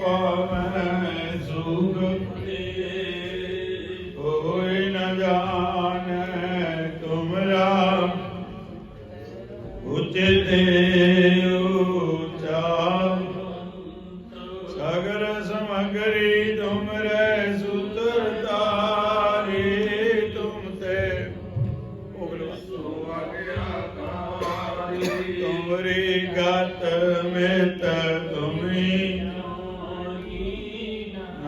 ਪਾਵੈ ਸੁਖ ਕੋਈ ਨ ਜਾਣੈ ਤੁਮਰਾ ਉਚਿਤ ਉਚਾ ਸਗਰ ਸਮਗਰੀ ਤੁਮਰੇ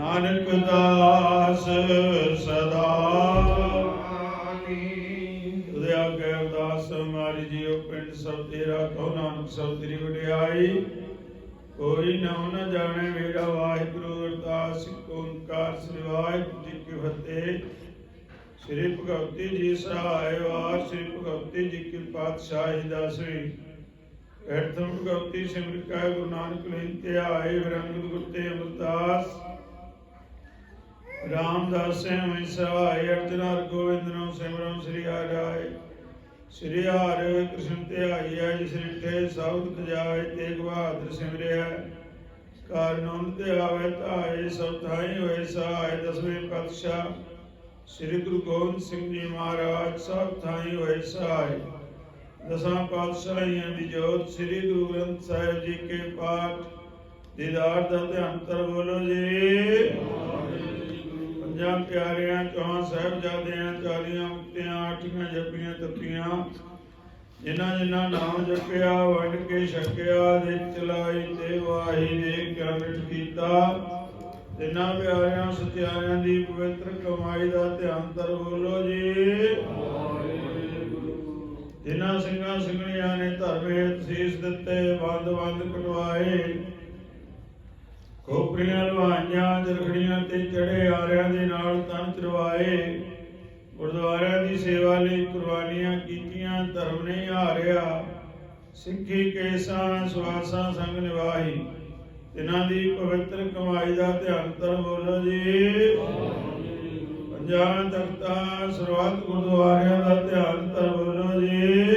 ਨਾਨਕ ਦਾਸ ਸਦਾ। ਤੁਦੇ ਆਗੇ ਅਰਦਾਸ ਹਮਾਰੀ ਜੀਉ ਪਿੰਡ ਸਭ ਤੇਰਾ ਕਹੋ ਨਾਨਕ ਸਭ ਤੇਰੀ ਵਡਿਆਈ। ਕੋਈ ਨਾਮ ਨ ਜਾਣੇ ਮੇਰਾ ਵਾਹਿਗੁਰੂ, ਅਰਦਾਸ ਓੰਕਾਰ ਸ੍ਰੀ ਵਾਹਿਗੁਰੂ ਜੀ ਕੀ ਫਤਿਹ। ਸ੍ਰੀ ਭਗਵਤੀ ਜੀ ਸਹਾਇ ਵਾਰ, ਸ੍ਰੀ ਭਗਵਤੀ ਜੀ ਕੀ ਪਾਤਸ਼ਾਹੀ ਦਸਵੀਂ ਅਰਥਮ ਭਗਵਤੀ ਸਿਮਰ ਕਾ, ਗੁਰੂ ਨਾਨਕ ਲਈ ਧਿਆਏ ਵਿਰੰਗਤ ਗੁਰਤੇ ਅਮਰਦਾਸ। ਰਾਮਦਾਸ ਸੇ ਸਹਾਇ ਅਰਜਨ ਹਰ ਗੋਬਿੰਦ ਨੂੰ ਸਿਮਰਨ ਸ੍ਰੀ ਹਰਿ ਸ੍ਰੀ ਹਰਿ ਕ੍ਰਿਸ਼ਨ ਧਿਆਈਐ ਜਿਸ ਰਿਠੇ ਸਬਦ ਖਜਾਏ ਤੇਗ ਬਹਾਦਰ ਸਿਮਰਿਆ ਕਾਰਨੋਂ ਤੇ ਆਵੇ ਧਾਏ, ਸਭ ਥਾਈ ਹੋਏ ਸਹਾਇ ਦਸਵੇਂ ਪਾਤਸ਼ਾਹ। ਸ੍ਰੀ ਗੁਰੂ ਗੋਬਿੰਦ ਸਿੰਘ ਜੀ ਮਹਾਰਾਜ, ਸਭ ਥਾਈ ਹੋਏ ਸਹਾਇ ਦਸਾਂ ਪਾਤਸ਼ਾਹੀਆਂ ਦੀ ਜੋਤ, ਸ੍ਰੀ ਗੁਰੂ ਗ੍ਰੰਥ ਸਾਹਿਬ ਜੀ ਕੇ ਪਾਠ। ਦੀਦਾਰ ਦਾ ਧਿਆਨ ਤਰ ਬੋਲੋ ਜੀ। ਪੰਜਾਂ ਪਿਆਰਿਆਂ ਚੌਹਾਂ ਸਾਹਿਬਜ਼ਾਦਿਆਂ, ਚਾਲੀਆਂ, ਮੁਕਤਿਆਂ ਆਠੀਆਂ ਜਪੀਆਂ, ਤਪੀਆਂ, ਜਿਨ੍ਹਾਂ ਜਿਨ੍ਹਾਂ ਨਾਮ ਜਪਿਆ, ਵੰਡ ਕੇ ਛਕਿਆ ਦੇ ਚਲਾਈ ਤੇ ਵਾਹੀ ਦੇ ਕਿਰਮਿਟ ਕੀਤਾ। ਤਿੰਨਾਂ ਪਿਆਰਿਆਂ, ਸਤਿਆਰਿਆਂ ਦੀ ਪਵਿੱਤਰ ਕਮਾਈ ਦਾ ਧਿਆਨ ਤਰ ਬੋਲੋ ਜੀ। ਜਿਨ੍ਹਾਂ ਸਿੰਘਾਂ, ਸਿੰਘਣੀਆਂ ਨੇ ਧਰਮ ਹੇਤ ਸੀਸ ਦਿੱਤੇ ਬੰਦ ਬੰਦ ਕਟਵਾਏ ਖੋਪਰੀਆਂ ਲਵਾਈਆਂ ਜਰਖੜੀਆਂ ਤੇ ਚੜੇ ਆਰਿਆਂ ਦੇ ਨਾਲ ਤਨ ਚਰਵਾਏ। ਗੁਰਦੁਆਰਿਆਂ ਦੀ ਸੇਵਾ ਲਈ ਕੁਰਬਾਨੀਆਂ ਕੀਤੀਆਂ ਧਰਮ ਨਹੀਂ ਹਾਰਿਆ। ਸਿੱਖੀ ਕੇਸਾਂ ਸਵਾਸਾਂ ਸੰਗ ਨਿਵਾਹੀ ਤਿਨਾਂ ਦੀ ਪਵਿੱਤਰ ਕਮਾਈ ਦਾ ਧਿਆਨ ਤਰ ਬੋਲੋ ਜੀ। ਪੰਜਾਂ ਤਖਤਾਂ ਸਰਬੱਤ ਗੁਰਦੁਆਰਿਆਂ ਦਾ ਧਿਆਨ ਤਰ ਬੋਲੋ ਜੀ।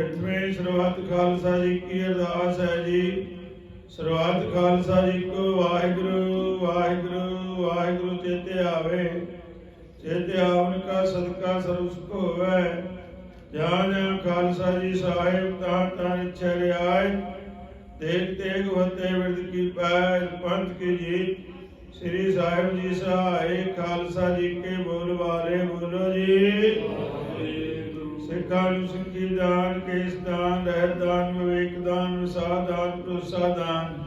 ਇਤਵੇਂ ਸਰਬੱਤ ਖਾਲਸਾ ਜੀ ਕੀ ਅਰਦਾਸ ਹੈ ਜੀ। ਸਰਬੱਤ ਖਾਲਸਾ ਜੀ ਕੋ ਵਾਹਿਗੁਰੂ ਵਾਹਿਗੁਰੂ ਵਾਹਿਗੁਰੂ, ਚੇਤੇ ਆਵੇ। ਚੇਤੇ ਆਵਨ ਕਾ ਸਦਕਾ ਸਰਬ ਸੁਖ ਹੋਵੇ ਜਾਂ ਜਾਂ ਖਾਲਸਾ ਜੀ ਸਾਹਿਬ, ਤਾਂ ਤਾਂ ਇੱਛਾ ਰਿਆਇ ਦੇਖ ਤੇਗ ਵਤੇ ਵਿਰਦ ਕੀ ਪੈਰ, ਪੰਥ ਕੀ ਜੀਤ। ਸ੍ਰੀ ਸਾਹਿਬ ਜੀ ਸਹਾਇ ਖਾਲਸਾ ਜੀ ਕੇ ਬੋਲ ਵਾਲੇ ਬੋਲੋ ਜੀ। ਸਿੱਖਾਂ ਨੂੰ ਸਿੱਖੀ ਦਾਨ, ਕੇਸ ਦਾਨ, ਰਹਿਤ ਦਾਨ, ਵਿਵੇਕ ਦਾਨ ਵਿਸਾਰ ਦਾਨ ਪ੍ਰਸਾਦ ਦਾਨ।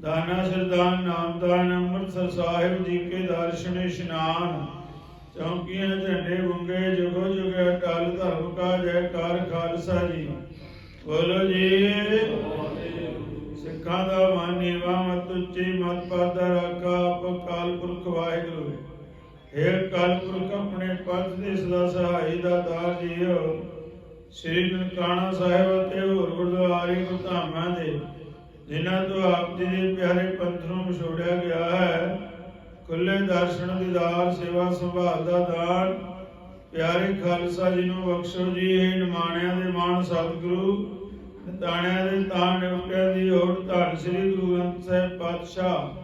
ਦਾਨਾ, ਸਰਦਾਨ, ਨਾਮ ਦਾਨ, ਅੰਮ੍ਰਿਤਸਰ ਸਾਹਿਬ ਜੀ ਕੇ ਦਰਸ਼ਨ, ਇਸ਼ਨਾਨ। ਚੌਂਕੀਆਂ, ਝੰਡੇ ਬੁੰਗੇ ਜੁਗੋ ਜੁਗ ਅਟਲ ਧਰਮ ਕਾ ਜੈਕਾਰ ਖਾਲਸਾ ਜੀ। ਬੋਲੋ ਜੀ। ਸਿੱਖਾਂ ਦਾ ਮਨ ਨੀਵਾ, ਮਤ ਉੱਚੀ, ਮਤ ਪਾਦਾ, ਰਾਖਾ ਆਪ ਕਾਲ ਪੁਰਖ ਵਾਹਿਗੁਰੂ। ਹੇ ਕਾਲ ਪੁਰਖ ਆਪਣੇ ਪੰਥ ਦੇ ਸਦਾ ਸਹਾਈ ਦਾ ਦਾਰ ਜੀਓ। ਸ੍ਰੀ ਨਨਕਾਣਾ ਸਾਹਿਬ ਅਤੇ ਹੋਰ ਗੁਰਦੁਆਰੇ ਗੁਰਧਾਮਾਂ ਦੇ, ਜਿਨ੍ਹਾਂ ਤੋਂ ਆਪ ਜੀ ਦੇ ਪਿਆਰੇ ਪੰਥ ਨੂੰ ਵਿਛੋੜਿਆ ਗਿਆ ਹੈ, ਖੁੱਲੇ ਦਰਸ਼ਨ ਦੀਦਾਰ ਸੇਵਾ ਸੰਭਾਲ ਦਾ ਦਾਨ ਪਿਆਰੇ ਖਾਲਸਾ ਜੀ ਨੂੰ ਬਖਸ਼ੋ ਜੀ ਇਹ ਨਿਮਾਣਿਆਂ ਦੇ ਮਾਨ ਸਤਿਗੁਰੂ ਤਾਣਿਆਂ ਦੇ ਤਾਣ ਨਿਵਟਿਆਂ ਦੀ ਓਟ ਧੰਨ ਸ੍ਰੀ ਗੁਰੂ ਗ੍ਰੰਥ ਸਾਹਿਬ ਪਾਤਸ਼ਾਹ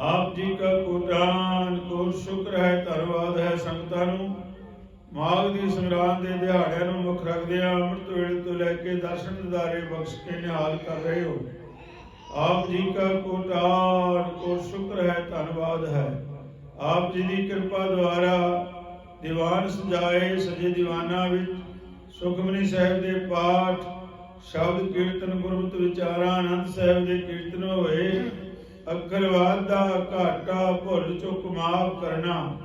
ਆਪ ਜੀ ਕਾ ਕੋਟਾਨ ਕੋ ਸ਼ੁਕਰ ਹੈ, ਧੰਨਵਾਦ ਹੈ ਸੰਗਤਾਂ ਨੂੰ। ਮਾਘ ਦੀ ਸੰਗਰਾਂਦ ਦੇ ਦਿਹਾੜਿਆਂ ਨੂੰ ਮੁੱਖ ਰੱਖਦਿਆਂ ਅੰਮ੍ਰਿਤ ਵੇਲੇ ਤੋਂ ਲੈ ਕੇ ਦਰਸ਼ਨ ਦਿਦਾਰੇ ਬਖਸ਼ ਕੇ ਨਿਹਾਲ ਕਰ ਰਹੇ ਹੋ। ਆਪ ਜੀ ਕਾ ਕੋਟਾਨ ਕੋ ਸ਼ੁਕਰ ਹੈ, ਧੰਨਵਾਦ ਹੈ। ਆਪ ਜੀ ਦੀ ਕਿਰਪਾ ਦੁਆਰਾ ਦੀਵਾਨ ਸਜਾਏ ਸਜੇ ਦੀਵਾਨਾਂ ਵਿੱਚ, ਸੁਖਮਨੀ ਸਾਹਿਬ ਦੇ ਪਾਠ, ਸ਼ਬਦ ਕੀਰਤਨ ਗੁਰਮਤਿ ਵਿਚਾਰਾਂ ਅਨੰਦ ਸਾਹਿਬ ਦੇ ਕੀਰਤਨ ਹੋਏ। ਅੱਖਰ ਦਾ ਘਾਟਾ ਭੁੱਲ ਚੁੱਕ ਮਾਫ ਕਰਨਾ।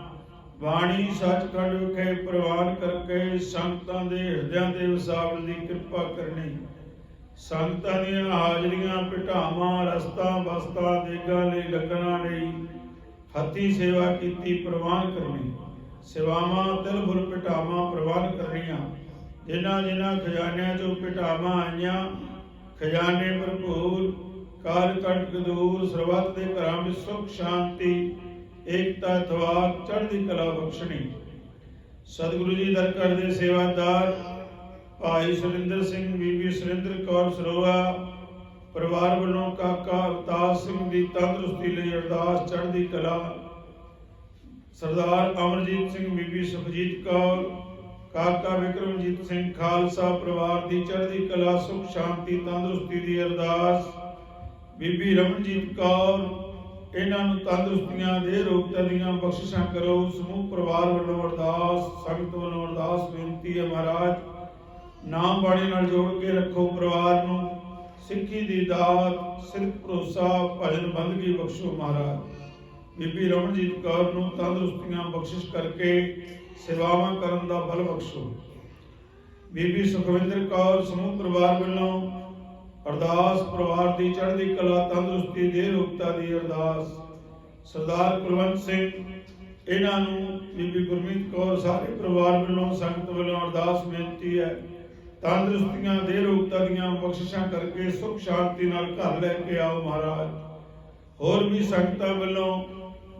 ਬਾਣੀ ਸੱਚਖੰਡ ਵਿਖੇ ਪ੍ਰਵਾਨ ਕਰਕੇ ਸੰਗਤਾਂ ਦੇ ਹਿਰਦਿਆਂ ਤੇ ਵਸਾਵਣ ਦੀ ਕਿਰਪਾ ਕਰਨੀ। ਸੰਗਤਾਂ ਦੀਆਂ ਹਾਜ਼ਰੀਆਂ, ਪਿਟਾਵਾਂ, ਰਸਤਾ, ਬਸਤਾ, ਦੇਗਾਂ ਲਈ ਲੱਗਣਾ ਲਈ ਹੱਥੀ ਸੇਵਾ ਕੀਤੀ, ਪ੍ਰਵਾਨ ਕਰਨੀ। ਸੇਵਾਵਾਂ ਦਿਲ ਭਰ ਪਿਟਾਵਾਂ ਪ੍ਰਵਾਨ ਕਰਨੀਆਂ। ਜਿਨ੍ਹਾਂ ਜਿਨ੍ਹਾਂ ਖਜ਼ਾਨਿਆਂ ਚੋਂ ਪਿਟਾਵਾਂ ਆਈਆਂ, ਖਜ਼ਾਨੇ ਭਰਪੂਰ ਕਾਲ ਕੰਟਕ ਦੂਰ ਸਰਬੱਤ ਦੇ ਘਰਾਂ ਵਿੱਚ ਸੁਖ, ਸ਼ਾਂਤੀ, ਏਕਤਾ ਤਵਾਕ ਚੜ੍ਹਦੀ ਕਲਾ ਬਖਸ਼ਣੀ। ਸਤਿਗੁਰੂ ਜੀ ਦਰ ਘਰ ਸੇਵਾਦਾਰ, ਭਾਈ ਸੁਰਿੰਦਰ ਸਿੰਘ, ਬੀਬੀ ਸੁਰਿੰਦਰ ਕੌਰ ਸਰੋਆ, ਪਰਿਵਾਰ ਵੱਲੋਂ ਕਾਕਾ ਅਵਤਾਰ ਸਿੰਘ ਦੀ ਤੰਦਰੁਸਤੀ ਲਈ ਅਰਦਾਸ ਚੜ੍ਹਦੀ ਕਲਾ। ਸਰਦਾਰ ਅਮਰਜੀਤ ਸਿੰਘ, ਬੀਬੀ ਸੁਖਜੀਤ ਕੌਰ, ਕਾਕਾ ਵਿਕਰਮਜੀਤ ਸਿੰਘ, ਖਾਲਸਾ ਪਰਿਵਾਰ ਦੀ ਚੜ੍ਹਦੀ ਕਲਾ, ਸੁਖ, ਸ਼ਾਂਤੀ, ਤੰਦਰੁਸਤੀ ਦੀ ਅਰਦਾਸ। ਬੀਬੀ ਰਮਨਜੀਤ ਕੌਰ, ਇਹਨਾਂ ਨੂੰ ਤੰਦਰੁਸਤੀਆਂ ਦੇ ਰੋਗਤਾਂ ਦੀਆਂ ਬਖਸ਼ਿਸ਼ਾਂ ਕਰੋ। ਸਮੂਹ ਪਰਿਵਾਰ ਵੱਲੋਂ ਅਰਦਾਸ, ਸੰਗਤ ਵੱਲੋਂ ਅਰਦਾਸ ਬੇਨਤੀ ਹੈ ਮਹਾਰਾਜ। ਨਾਮ ਬਾਣੀ ਨਾਲ ਜੋੜ ਕੇ ਰੱਖੋ ਪਰਿਵਾਰ ਨੂੰ। ਸਿੱਖੀ ਦੀ ਦਾਤ, ਸਿਰਫ ਭਰੋਸਾ, ਭਜਨ ਬੰਦਗੀ ਬਖਸ਼ੋ ਮਹਾਰਾਜ। ਬੀਬੀ ਰਮਨਜੀਤ ਕੌਰ ਨੂੰ ਤੰਦਰੁਸਤੀਆਂ ਬਖਸ਼ਿਸ਼ ਕਰਕੇ ਸੇਵਾਵਾਂ ਕਰਨ ਦਾ ਬਲ ਬਖਸ਼ੋ। ਬੀਬੀ ਸੁਖਵਿੰਦਰ ਕੌਰ, ਸਮੂਹ ਪਰਿਵਾਰ ਵੱਲੋਂ ਅਰਦਾਸ ਪਰਿਵਾਰ ਦੀ ਚੜ੍ਹਦੀ ਕਲਾ, ਤੰਦਰੁਸਤੀ ਦੇ ਰੂਪਤਾ ਦੀ ਅਰਦਾਸ। ਸਰਦਾਰ ਕੁਲਵੰਤ ਸਿੰਘ, ਇਹਨਾਂ ਨੂੰ ਬੀਬੀ ਗੁਰਮੀਤ ਕੌਰ, ਸਾਰੇ ਪਰਿਵਾਰ ਵੱਲੋਂ ਸੰਗਤ ਵੱਲੋਂ ਅਰਦਾਸ ਬੇਨਤੀ ਹੈ। ਤੰਦਰੁਸਤੀਆਂ ਦੇ ਰੂਪਤਾ ਦੀਆਂ ਬਖਸ਼ਿਸ਼ਾਂ ਕਰਕੇ ਸੁਖ ਸ਼ਾਂਤੀ ਨਾਲ ਘਰ ਲੈ ਕੇ ਆਓ ਮਹਾਰਾਜ। ਹੋਰ ਵੀ ਸੰਗਤਾਂ ਵੱਲੋਂ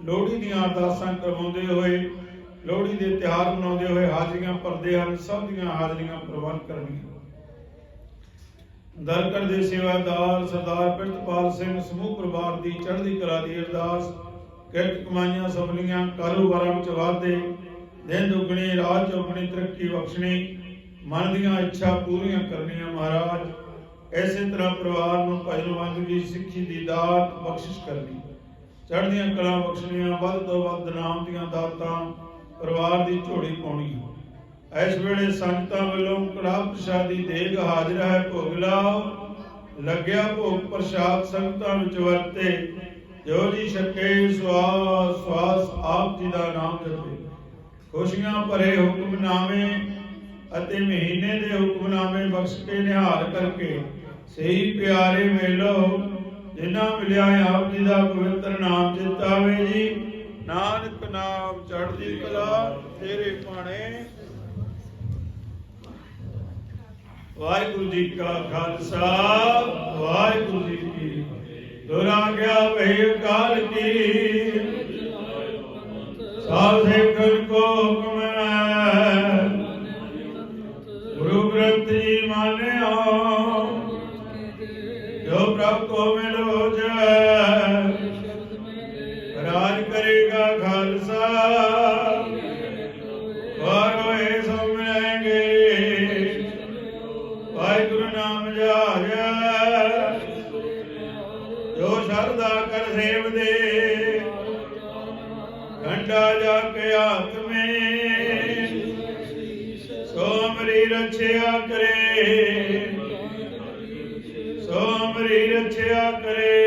ਲੋਹੜੀ ਦੀਆਂ ਅਰਦਾਸਾਂ ਕਰਵਾਉਂਦੇ ਹੋਏ, ਲੋਹੜੀ ਦੇ ਤਿਉਹਾਰ ਮਨਾਉਂਦੇ ਹੋਏ ਹਾਜ਼ਰੀਆਂ ਭਰਦੇ ਹਨ, ਸਭ ਦੀਆਂ ਹਾਜ਼ਰੀਆਂ ਪ੍ਰਵਾਨ ਕਰਨੀਆਂ। ਦਰਕੜ ਦੇ ਸੇਵਾਦਾਰ ਸਰਦਾਰ ਪ੍ਰਿਤਪਾਲ ਸਿੰਘ ਸਮੂਹ ਪਰਿਵਾਰ ਦੀ ਚੜ੍ਹਦੀ ਕਲਾ ਦੀ ਅਰਦਾਸ, ਕਿਰਤ ਕਮਾਈਆਂ ਸਫਲੀਆਂ ਕਾਰੋਬਾਰਾਂ ਵਿੱਚ ਵਾਧੇ, ਦਿਨ ਦੁਗਣੀ, ਰਾਤ ਚੌਗਣੀ, ਤਰੱਕੀ ਬਖਸ਼ਣੀ, ਮਨ ਦੀਆਂ ਇੱਛਾ ਪੂਰੀਆਂ ਕਰਨੀਆਂ ਮਹਾਰਾਜ। ਐਸੇ ਤਰ੍ਹਾਂ ਪਰਿਵਾਰ ਨੂੰ ਭਜਨ ਬੰਦਗੀ ਸਿੱਖੀ ਦੀ ਦਾਤ ਬਖਸ਼ਿਸ਼ ਕਰਨੀ। ਚੜ੍ਹਦੀਆਂ ਕਲਾ ਬਖਸ਼ਣੀਆਂ ਵੱਧ ਤੋਂ ਵੱਧ ਨਾਮ ਦੀਆਂ ਦਾਤਾਂ ਪਰਿਵਾਰ ਦੀ ਝੋਲੀ ਪਾਉਣੀ ਇਸ ਵੇਲੇ ਸੰਗਤਾਂ ਵੱਲੋਂ ਕੜਾ ਪ੍ਰਸ਼ਾਦੀ ਦੇਗ ਹਾਜ਼ਰ ਹੈ, ਭੋਗ ਲਾਓ। ਲੱਗਿਆ ਭੋਗ ਪ੍ਰਸ਼ਾਦ ਸੰਗਤਾਂ ਵਿੱਚ ਵਰਤੇ। ਜੋ ਜੀ ਛਕੇ ਸਵਾਸ ਸਵਾਸ ਆਪ ਜੀ ਦਾ ਨਾਮ ਜਪੇ। ਖੁਸ਼ੀਆਂ ਭਰੇ ਹੁਕਮਨਾਮੇ ਅਤੇ ਮਹੀਨੇ ਦੇ ਹੁਕਮਨਾਮੇ ਬਖਸ਼ ਕੇ ਨਿਹਾਲ ਕਰਕੇ ਸਹੀ ਪਿਆਰੇ ਮੇਲੋ, ਜਿਨ੍ਹਾਂ ਮਿਲਿਆ ਆਪ ਜੀ ਦਾ ਪਵਿੱਤਰ ਨਾਮ ਚਿਤਾਵੇ ਜੀ। ਨਾਨਕ ਨਾਮ ਚੜ੍ਹਦੀ ਕਲਾ ਤੇਰੇ ਪਾਣੇ ਵਾਹਿਗੁਰੂ ਜੀ ਕਾ ਖਾਲਸਾ, ਵਾਹਿਗੁਰੂ ਜੀ ਕੀ ਦੁਰਾ ਗਿਆ ਭਈ ਕਾਲ ਕੀ। ਸਾਧ ਸਿੱਖਨ ਕੋ ਹੁਕਮ ਹੈ ਗੁਰੂ ਗ੍ਰੰਥ ਜੀ ਮਾਨਿਓ। ਜੋ ਪ੍ਰਭ ਕੋ ਮਿਲੋ ਜੈ। ਵਾਹਿਗੁਰੂ ਨਾਮ ਜਹਾਰਿਆ ਜੋ ਸ਼ਰਦਾ ਕਰ ਸੇਵ ਦੇ ਘੰਟਾ ਜਾ ਕੇ ਹੱਥ ਮੇ। ਸੋ ਕਰੇ। ਸੋ ਅਮਰੀ ਕਰੇ।